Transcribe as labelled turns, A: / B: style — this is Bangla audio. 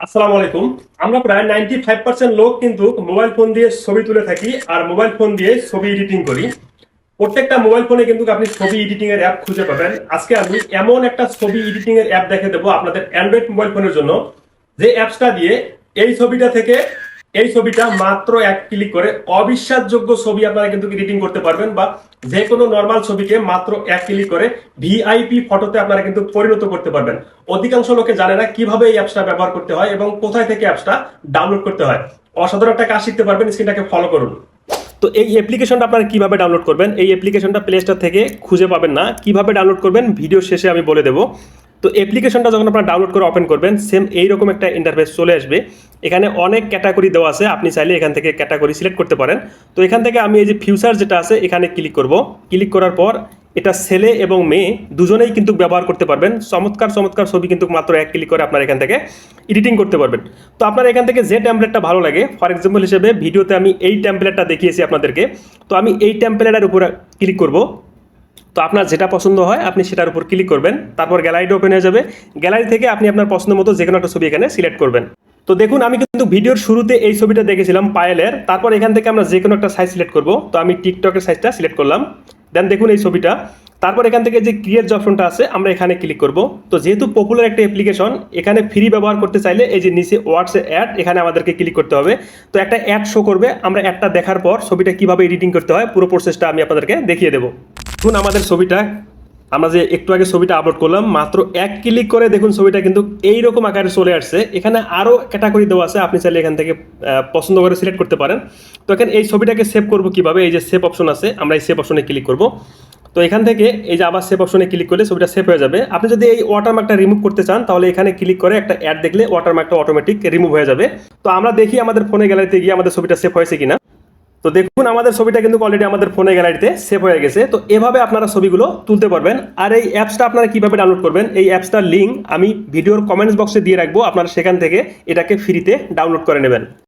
A: আসসালামু আলাইকুম। আমরা প্রায় নাইনটি ফাইভ পার্সেন্ট লোক কিন্তু মোবাইল ফোন দিয়ে ছবি তুলে থাকি আর মোবাইল ফোন দিয়ে ছবি এডিটিং করি। প্রত্যেকটা মোবাইল ফোনে কিন্তু আপনি ছবি এডিটিং এর অ্যাপ খুঁজে পাবেন। আজকে আমি এমন একটা ছবি এডিটিং এর অ্যাপ দেখে দেবো আপনাদের অ্যান্ড্রয়েড মোবাইল ফোনের জন্য। যে অ্যাপসটা দিয়ে এই ছবিটা থেকে এই ছবিটা মাত্র এক ক্লিক করে অবিশ্বাসযোগ্য ছবি আপনারা কিন্তু এডিটিং করতে পারবেন বা যে কোনো নর্মাল ছবিকে মাত্র এক ক্লিক করে ভিআইপি ফটোতে আপনারা কিন্তু পরিণত করতে পারবেন। অধিকাংশ লোকে জানে না কীভাবে এই অ্যাপসটা ব্যবহার করতে হয় এবং কোথায় থেকে অ্যাপসটা ডাউনলোড করতে হয়। অসাধারণ একটা কাজ শিখতে পারবেন স্ক্রিনটাকে ফলো করুন। তো এই অ্যাপ্লিকেশনটা আপনারা কীভাবে ডাউনলোড করবেন? এই অ্যাপ্লিকেশনটা প্লে স্টোর থেকে খুঁজে পাবেন না। কীভাবে ডাউনলোড করবেন? ভিডিও শেষে আমি বলে দেবো। তো অ্যাপ্লিকেশনটা যখন আপনারা ডাউনলোড করে ওপেন করবেন সেম এইরকম একটা ইন্টারফেস চলে আসবে। এখানে অনেক ক্যাটাগরি দেওয়া আছে, আপনি চাইলে এখান থেকে ক্যাটাগরি সিলেক্ট করতে পারেন। তো এখান থেকে আমি এই যে ফিউচার যেটা আছে, এখানে ক্লিক করব। ক্লিক করার পর এটা ছেলে এবং মেয়ে, দুজনেই কিন্তু ব্যবহার করতে পারবেন। চমৎকার চমৎকার ছবি কিন্তু মাত্র এক ক্লিক করে আপনারা এখান থেকে এডিটিং করতে পারবেন। তো আপনারা এখান থেকে যে ট্যাম্পলেটটা ভালো লাগে ফর এক্সাম্পল হিসেবে ভিডিওতে আমি এই ট্যাম্পলেটটা দেখিয়েছি আপনাদেরকে। তো আমি এই ট্যাম্পলেটের উপরে ক্লিক করব। তো আপনার যেটা পছন্দ হয়, আপনি সেটার উপর ক্লিক করবেন। তারপর গ্যালারিটা ওপেন হয়ে যাবে। গ্যালারি থেকে আপনি আপনার পছন্দ মতো যে কোনো একটা ছবি এখানে সিলেক্ট করবেন। তো দেখুন, আমি কিন্তু ভিডিওর শুরুতে এই ছবিটা দেখেছিলাম, পায়েলের। তারপর এখান থেকে আমরা যে কোনো একটা সাইজ সিলেক্ট করব। তো আমি টিকটকের সাইজটা সিলেক্ট করলাম। দেন দেখুন এই ছবিটা। তারপর এখান থেকে যে ক্রিয়েট যে অপশনটা আছে, আমরা এখানে ক্লিক করব। তো যেহেতু পপুলার একটা অ্যাপ্লিকেশন এখানে ফ্রি ব্যবহার করতে চাইলে এই যে নিচে হোয়াটসঅ্যাপ অ্যাড এখানে আমাদেরকে ক্লিক করতে হবে। তো একটা অ্যাড শো করবে। আমরা অ্যাডটা দেখার পর ছবিটা কীভাবে এডিটিং করতে হয়, পুরো প্রসেসটা আমি আপনাদেরকে দেখিয়ে দেবো। দেখুন আমাদের ছবিটা। আমরা যে একটু আগে ছবিটা আপলোড করলাম, মাত্র এক ক্লিক করে দেখুন ছবিটা কিন্তু এইরকম আকারে চলে আসছে। এখানে আরও ক্যাটাগরি দেওয়া আছে, আপনি চাইলে এখান থেকে পছন্দ করে সিলেক্ট করতে পারেন। তো এখানে এই ছবিটাকে সেভ করব কীভাবে? এই যে সেভ অপশন আছে, আমরা এই সেভ অপশনে ক্লিক করব। তো এখান থেকে এই যে আবার সেভ অপশনে ক্লিক করলে ছবিটা সেভ হয়ে যাবে। আপনি যদি এই ওয়াটারমার্কটা রিমুভ করতে চান, তাহলে এখানে ক্লিক করে একটা অ্যাড দেখলে ওয়াটারমার্কটা অটোমেটিক রিমুভ হয়ে যাবে। তো আমরা দেখি আমাদের ফোনে গ্যালারিতে গিয়ে আমাদের ছবিটা সেভ হয়েছে কিনা। তো দেখুন, আমাদের ছবিটা কিন্তু অলরেডি আমাদের ফোনে গ্যালারিতে সেভ হয়ে গেছে। তো এভাবে আপনারা ছবিগুলো তুলতে পারবেন। আর এই অ্যাপসটা আপনারা কীভাবে ডাউনলোড করবেন, এই অ্যাপসটার লিঙ্ক আমি ভিডিওর কমেন্টস বক্সে দিয়ে রাখব। আপনারা সেখান থেকে এটাকে ফ্রিতে ডাউনলোড করে নেবেন।